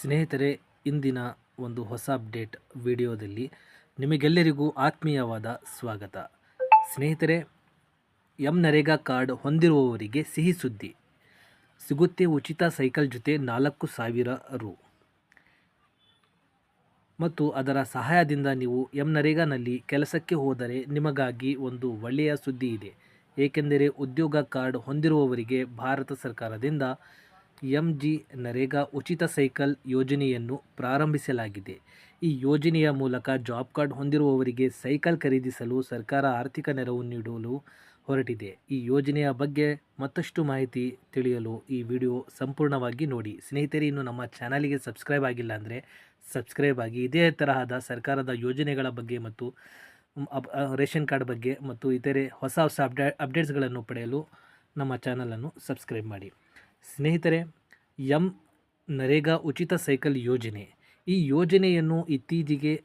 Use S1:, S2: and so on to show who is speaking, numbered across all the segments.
S1: ಸ್ನೇಹಿತರೆ, ಇಂದಿನ ಒಂದು ಹೊಸ ಅಪ್ಡೇಟ್ ವಿಡಿಯೋದಲ್ಲಿ ನಿಮಗೆಲ್ಲರಿಗೂ ಆತ್ಮೀಯವಾದ ಸ್ವಾಗತ. ಸ್ನೇಹಿತರೆ, ಎಂ ನರೇಗಾ ಕಾರ್ಡ್ ಹೊಂದಿರುವವರಿಗೆ ಸಿಹಿ ಸುದ್ದಿ. ಸಿಗುತ್ತೆ ಉಚಿತ ಸೈಕಲ್ ಜೊತೆ ನಾಲ್ಕು ಸಾವಿರ ರು. ಮತ್ತು ಅದರ ಸಹಾಯದಿಂದ ನೀವು ಎಂ ನರೇಗಾನಲ್ಲಿ ಕೆಲಸಕ್ಕೆ ಹೋದರೆ ನಿಮಗಾಗಿ ಒಂದು ಒಳ್ಳೆಯ ಸುದ್ದಿ ಇದೆ. ಏಕೆಂದರೆ ಉದ್ಯೋಗ ಕಾರ್ಡ್ ಹೊಂದಿರುವವರಿಗೆ ಭಾರತ ಸರ್ಕಾರದಿಂದ ಎಂ ಜಿ ನರೇಗಾ ಉಚಿತ ಸೈಕಲ್ ಯೋಜನೆಯನ್ನು ಪ್ರಾರಂಭಿಸಲಾಗಿದೆ. ಈ ಯೋಜನೆಯ ಮೂಲಕ ಜಾಬ್ ಕಾರ್ಡ್ ಹೊಂದಿರುವವರಿಗೆ ಸೈಕಲ್ ಖರೀದಿಸಲು ಸರ್ಕಾರ ಆರ್ಥಿಕ ನೆರವು ನೀಡಲು ಹೊರಟಿದೆ. ಈ ಯೋಜನೆಯ ಬಗ್ಗೆ ಮತ್ತಷ್ಟು ಮಾಹಿತಿ ತಿಳಿಯಲು ಈ ವಿಡಿಯೋ ಸಂಪೂರ್ಣವಾಗಿ ನೋಡಿ. ಸ್ನೇಹಿತರೆ, ಇನ್ನು ನಮ್ಮ ಚಾನಲಿಗೆ ಸಬ್ಸ್ಕ್ರೈಬ್ ಆಗಿಲ್ಲ ಅಂದರೆ ಸಬ್ಸ್ಕ್ರೈಬ್ ಆಗಿ. ಇದೇ ತರಹದ ಸರ್ಕಾರದ ಯೋಜನೆಗಳ ಬಗ್ಗೆ ಮತ್ತು ರೇಷನ್ ಕಾರ್ಡ್ ಬಗ್ಗೆ ಮತ್ತು ಇತರೆ ಹೊಸ ಹೊಸ ಅಪ್ಡೇ, ಅಪ್ಡೇಟ್ಸ್ಗಳನ್ನು ಪಡೆಯಲು ನಮ್ಮ ಚಾನಲನ್ನು ಸಬ್ಸ್ಕ್ರೈಬ್ ಮಾಡಿ. ಸ್ನೇಹಿತರೆ, ಎಂ. ನರೇಗಾ ಉಚಿತ ಸೈಕಲ್ ಯೋಜನೆ. ಈ ಯೋಜನೆಯನ್ನು ಇತ್ತೀಚೆಗೆ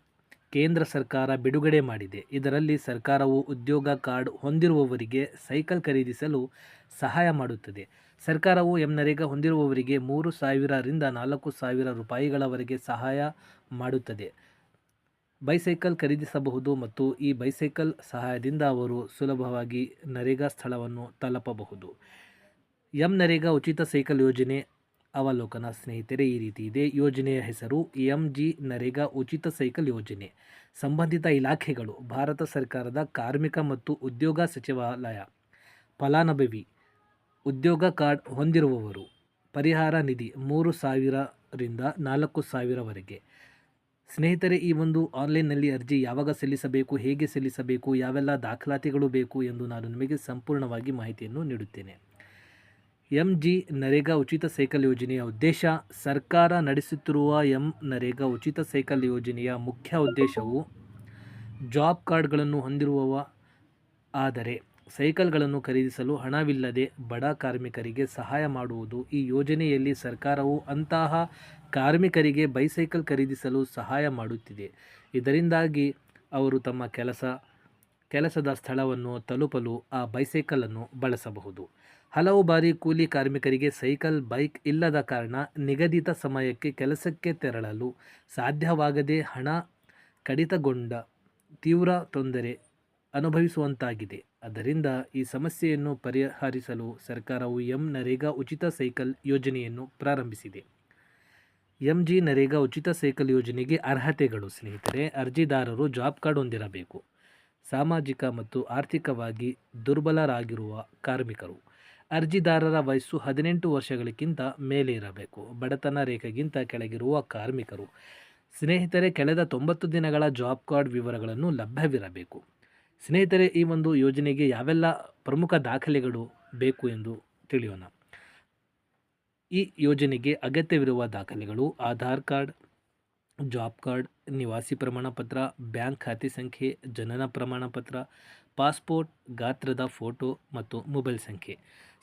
S1: ಕೇಂದ್ರ ಸರ್ಕಾರ ಬಿಡುಗಡೆ ಮಾಡಿದೆ. ಇದರಲ್ಲಿ ಸರ್ಕಾರವು ಉದ್ಯೋಗ ಕಾರ್ಡ್ ಹೊಂದಿರುವವರಿಗೆ ಸೈಕಲ್ ಖರೀದಿಸಲು ಸಹಾಯ ಮಾಡುತ್ತದೆ. ಸರ್ಕಾರವು ಎಂ. ನರೇಗಾ ಹೊಂದಿರುವವರಿಗೆ ಮೂರು ಸಾವಿರರಿಂದ ನಾಲ್ಕು ಸಾವಿರ ರೂಪಾಯಿಗಳವರೆಗೆ ಸಹಾಯ ಮಾಡುತ್ತದೆ. ಬೈಸೈಕಲ್ ಖರೀದಿಸಬಹುದು ಮತ್ತು ಈ ಬೈಸೈಕಲ್ ಸಹಾಯದಿಂದ ಅವರು ಸುಲಭವಾಗಿ ನರೇಗಾ ಸ್ಥಳವನ್ನು ತಲುಪಬಹುದು. ಎಂ ನರೇಗಾ ಉಚಿತ ಸೈಕಲ್ ಯೋಜನೆ ಅವಲೋಕನ ಸ್ನೇಹಿತರೆ, ಈ ರೀತಿ ಇದೆ. ಯೋಜನೆಯ ಹೆಸರು ಎಂ ಜಿ ನರೇಗಾ ಉಚಿತ ಸೈಕಲ್ ಯೋಜನೆ. ಸಂಬಂಧಿತ ಇಲಾಖೆಗಳು, ಭಾರತ ಸರ್ಕಾರದ ಕಾರ್ಮಿಕ ಮತ್ತು ಉದ್ಯೋಗ ಸಚಿವಾಲಯ, ಫಲಾನುಭವಿ, ಉದ್ಯೋಗ ಕಾರ್ಡ್ ಹೊಂದಿರುವವರು, ಪರಿಹಾರ ನಿಧಿ ಮೂರು ಸಾವಿರರಿಂದ ನಾಲ್ಕು ಸಾವಿರವರೆಗೆ ಸ್ನೇಹಿತರೆ, ಈ ಒಂದು ಆನ್ಲೈನ್ನಲ್ಲಿ ಅರ್ಜಿ ಯಾವಾಗ ಸಲ್ಲಿಸಬೇಕು, ಹೇಗೆ ಸಲ್ಲಿಸಬೇಕು, ಯಾವೆಲ್ಲ ದಾಖಲಾತಿಗಳು ಬೇಕು ಎಂದು ನಾನು ನಿಮಗೆ ಸಂಪೂರ್ಣವಾಗಿ ಮಾಹಿತಿಯನ್ನು ನೀಡುತ್ತೇನೆ. ಎಂ ಜಿ ನರೇಗಾ ಉಚಿತ ಸೈಕಲ್ ಯೋಜನೆಯ ಉದ್ದೇಶ, ಸರ್ಕಾರ ನಡೆಸುತ್ತಿರುವ ಎಂ ನರೇಗಾ ಉಚಿತ ಸೈಕಲ್ ಯೋಜನೆಯ ಮುಖ್ಯ ಉದ್ದೇಶವು ಜಾಬ್ ಕಾರ್ಡ್ಗಳನ್ನು ಹೊಂದಿರುವವ, ಆದರೆ ಸೈಕಲ್ಗಳನ್ನು ಖರೀದಿಸಲು ಹಣವಿಲ್ಲದೆ ಬಡ ಕಾರ್ಮಿಕರಿಗೆ ಸಹಾಯ ಮಾಡುವುದು ಈ ಯೋಜನೆಯಲ್ಲಿ ಸರ್ಕಾರವು ಅಂತಹ ಕಾರ್ಮಿಕರಿಗೆ ಬೈಸೈಕಲ್ ಖರೀದಿಸಲು ಸಹಾಯ ಮಾಡುತ್ತಿದೆ. ಇದರಿಂದಾಗಿ ಅವರು ತಮ್ಮ ಕೆಲಸ ಕೆಲಸದ ಸ್ಥಳವನ್ನು ತಲುಪಲು ಆ ಬೈಸೈಕಲನ್ನು ಬಳಸಬಹುದು. ಹಲವು ಬಾರಿ ಕೂಲಿ ಕಾರ್ಮಿಕರಿಗೆ ಸೈಕಲ್, ಬೈಕ್ ಇಲ್ಲದ ಕಾರಣ ನಿಗದಿತ ಸಮಯಕ್ಕೆ ಕೆಲಸಕ್ಕೆ ತೆರಳಲು ಸಾಧ್ಯವಾಗದೆ ಹಣ ಕಡಿತಗೊಂಡ ತೀವ್ರ ತೊಂದರೆ ಅನುಭವಿಸುವಂತಾಗಿದೆ. ಅದರಿಂದ ಈ ಸಮಸ್ಯೆಯನ್ನು ಪರಿಹರಿಸಲು ಸರ್ಕಾರವು ಎಂ. ನರೇಗಾ ಉಚಿತ ಸೈಕಲ್ ಯೋಜನೆಯನ್ನು ಪ್ರಾರಂಭಿಸಿದೆ. ಎಂ. ಜಿ. ನರೇಗಾ ಉಚಿತ ಸೈಕಲ್ ಯೋಜನೆಗೆ ಅರ್ಹತೆಗಳು, ಸ್ನೇಹಿತರೆ, ಅರ್ಜಿದಾರರು ಜಾಬ್ ಕಾರ್ಡ್ ಹೊಂದಿರಬೇಕು. ಸಾಮಾಜಿಕ ಮತ್ತು ಆರ್ಥಿಕವಾಗಿ ದುರ್ಬಲರಾಗಿರುವ ಕಾರ್ಮಿಕರು. ಅರ್ಜಿದಾರರ ವಯಸ್ಸು ಹದಿನೆಂಟು ವರ್ಷಗಳಿಗಿಂತ ಮೇಲೆ ಇರಬೇಕು ಬಡತನ ರೇಖೆಗಿಂತ ಕೆಳಗಿರುವ ಕಾರ್ಮಿಕರು. ಸ್ನೇಹಿತರೆ, ಕಳೆದ ತೊಂಬತ್ತು ದಿನಗಳ ಜಾಬ್ ಕಾರ್ಡ್ ವಿವರಗಳನ್ನು ಲಭ್ಯವಿರಬೇಕು. ಸ್ನೇಹಿತರೆ, ಈ ಒಂದು ಯೋಜನೆಗೆ ಯಾವೆಲ್ಲ ಪ್ರಮುಖ ದಾಖಲೆಗಳು ಬೇಕು ಎಂದು ತಿಳಿಯೋಣ. ಈ ಯೋಜನೆಗೆ ಅಗತ್ಯವಿರುವ ದಾಖಲೆಗಳು, ಆಧಾರ್ ಕಾರ್ಡ್ ಜಾಬ್ ಕಾರ್ಡ್, ನಿವಾಸಿ ಪ್ರಮಾಣಪತ್ರ ಬ್ಯಾಂಕ್ ಖಾತೆ ಸಂಖ್ಯೆ, ಜನನ ಪ್ರಮಾಣಪತ್ರ ಪಾಸ್ಪೋರ್ಟ್, ಗಾತ್ರದ ಫೋಟೋ ಮತ್ತು ಮೊಬೈಲ್ ಸಂಖ್ಯೆ.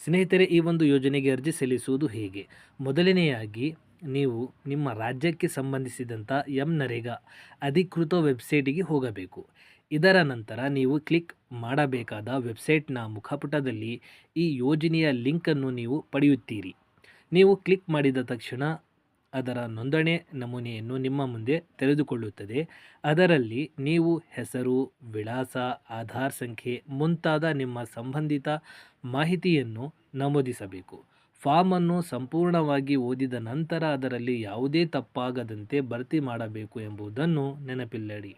S1: ಸ್ನೇಹಿತರೆ, ಈ ಒಂದು ಯೋಜನೆಗೆ ಅರ್ಜಿ ಸಲ್ಲಿಸುವುದು ಹೇಗೆ? ಮೊದಲನೆಯಾಗಿ ನೀವು ನಿಮ್ಮ ರಾಜ್ಯಕ್ಕೆ ಸಂಬಂಧಿಸಿದಂಥ ಎಂ ನರೇಗಾ ಅಧಿಕೃತ ವೆಬ್ಸೈಟಿಗೆ ಹೋಗಬೇಕು. ಇದರ ನಂತರ ನೀವು ಕ್ಲಿಕ್ ಮಾಡಬೇಕಾದ ವೆಬ್ಸೈಟ್ನ ಮುಖಪುಟದಲ್ಲಿ ಈ ಯೋಜನೆಯ ಲಿಂಕನ್ನು ನೀವು ಪಡೆಯುತ್ತೀರಿ. ನೀವು ಕ್ಲಿಕ್ ಮಾಡಿದ ತಕ್ಷಣ ಅದರ ನೋಂದಣಿ ನಮೂನೆಯನ್ನು ನಿಮ್ಮ ಮುಂದೆ ತೆರೆದುಕೊಳ್ಳುತ್ತದೆ. ಅದರಲ್ಲಿ ನೀವು ಹೆಸರು, ವಿಳಾಸ, ಆಧಾರ್ ಸಂಖ್ಯೆ ಮುಂತಾದ ನಿಮ್ಮ ಸಂಬಂಧಿತ ಮಾಹಿತಿಯನ್ನು ನಮೂದಿಸಬೇಕು. ಫಾರ್ಮನ್ನು ಸಂಪೂರ್ಣವಾಗಿ ಓದಿದ ನಂತರ ಅದರಲ್ಲಿ ಯಾವುದೇ ತಪ್ಪಾಗದಂತೆ ಭರ್ತಿ ಮಾಡಬೇಕು ಎಂಬುದನ್ನು ನೆನಪಿಲ್ಲಡಿ.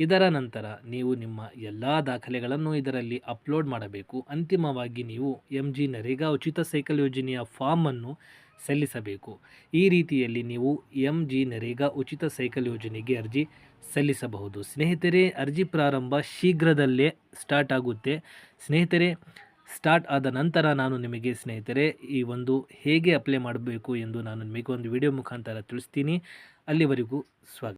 S1: ಇದರ ನಂತರ ನೀವು ನಿಮ್ಮ ಎಲ್ಲ ದಾಖಲೆಗಳನ್ನು ಇದರಲ್ಲಿ ಅಪ್ಲೋಡ್ ಮಾಡಬೇಕು. ಅಂತಿಮವಾಗಿ ನೀವು ಎಂ ಜಿ ನರೇಗಾ ಉಚಿತ ಸೈಕಲ್ ಯೋಜನೆಯ ಫಾರ್ಮನ್ನು ಸಲ್ಲಿಸಬೇಕು. ಈ ರೀತಿಯಲ್ಲಿ ನೀವು ಎಂ ಜಿ ನರೇಗಾ ಉಚಿತ ಸೈಕಲ್ ಯೋಜನೆಗೆ ಅರ್ಜಿ ಸಲ್ಲಿಸಬಹುದು. ಸ್ನೇಹಿತರೆ, ಅರ್ಜಿ ಪ್ರಾರಂಭ ಶೀಘ್ರದಲ್ಲೇ ಸ್ಟಾರ್ಟ್ ಆಗುತ್ತೆ. ಸ್ನೇಹಿತರೆ, ಸ್ಟಾರ್ಟ್ ಆದ ನಂತರ ನಾನು ನಿಮಗೆ ಸ್ನೇಹಿತರೆ, ಈ ಒಂದು ಹೇಗೆ ಅಪ್ಲೈ ಮಾಡಬೇಕು ಎಂದು ನಾನು ನಿಮಗೆ ಒಂದು ವಿಡಿಯೋ ಮುಖಾಂತರ ತಿಳಿಸ್ತೀನಿ. ಅಲ್ಲಿವರೆಗೂ ಸ್ವಾಗತ.